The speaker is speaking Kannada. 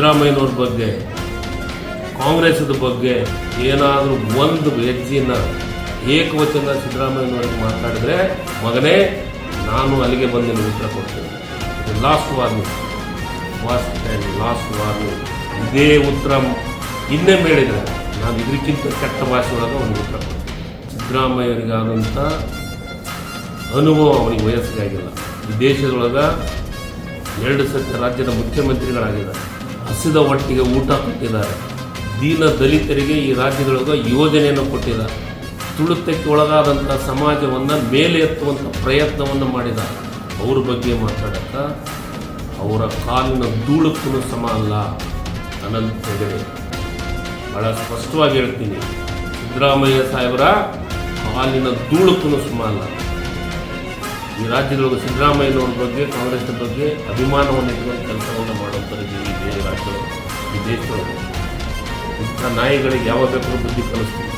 ಸಿದ್ದರಾಮಯ್ಯನವ್ರ ಬಗ್ಗೆ ಕಾಂಗ್ರೆಸ್ದ ಬಗ್ಗೆ ಏನಾದರೂ ಒಂದು ಹೆಜ್ಜೆಯನ್ನು ಏಕವಚನ ಸಿದ್ದರಾಮಯ್ಯನವ್ರಿಗೆ ಮಾತಾಡಿದ್ರೆ, ಮಗನೇ, ನಾನು ಅಲ್ಲಿಗೆ ಬಂದು ಉತ್ತರ ಕೊಡ್ತೇನೆ. Last warning first and last warning ಇದೇ ಉತ್ತರ ಇನ್ನೇ ಹೇಳಿದರೆ ನಾನು ಇದಕ್ಕಿಂತ ಕೆಟ್ಟ ಭಾಷೆ ಒಳಗೆ ಒಂದು ಉತ್ತರ ಕೊಡ್ತೀನಿ. ಸಿದ್ದರಾಮಯ್ಯರಿಗಾದಂಥ ಅನುಭವ ಅವನಿಗೆ ವಯಸ್ಸಿಗಾಗಿಲ್ಲ. ಈ ದೇಶದೊಳಗೆ ಎರಡು ಸತ್ಯ ರಾಜ್ಯದ ಮುಖ್ಯಮಂತ್ರಿಗಳಾಗಿದ್ದಾರೆ. ಹಸಿದ ಒಟ್ಟಿಗೆ ಊಟ ಕೊಟ್ಟಿದ್ದಾರೆ. ದೀನ ದಲಿತರಿಗೆ ಈ ರಾಜ್ಯದೊಳಗೆ ಯೋಜನೆಯನ್ನು ಕೊಟ್ಟಿದ್ದಾರೆ. ತುಳಿತಕ್ಕೆ ಒಳಗಾದಂಥ ಸಮಾಜವನ್ನು ಮೇಲೆ ಎತ್ತುವಂಥ ಪ್ರಯತ್ನವನ್ನು ಮಾಡಿದ ಅವ್ರ ಬಗ್ಗೆ ಮಾತಾಡಕ್ಕ ಅವರ ಕಾಲಿನ ಧೂಳಕ್ಕೂ ಸಮ ಅಲ್ಲ. ಅನಂತ ಹೆಗಡೆ. ಭಾಳ ಸ್ಪಷ್ಟವಾಗಿ ಹೇಳ್ತೀನಿ. ಸಿದ್ದರಾಮಯ್ಯ ಸಾಹೇಬರ ಕಾಲಿನ ಧೂಳಕ್ಕೂ ಸಮ ಅಲ್ಲ. ಈ ರಾಜ್ಯದೊಳಗೆ ಸಿದ್ದರಾಮಯ್ಯನವ್ರ ಬಗ್ಗೆ, ಕಾಂಗ್ರೆಸ್ನ ಬಗ್ಗೆ ಅಭಿಮಾನವನ್ನು ಇಟ್ಕೊಂಡು ಕೆಲಸವನ್ನು ದೇಶದೊಳಗೆ ಇಂಥ ನಾಯಿಗಳಿಗೆ ಯಾವ ಬೇಕಾದ್ರೂ ಬುದ್ಧಿ ಕಲಿಸ್ತೀವಿ.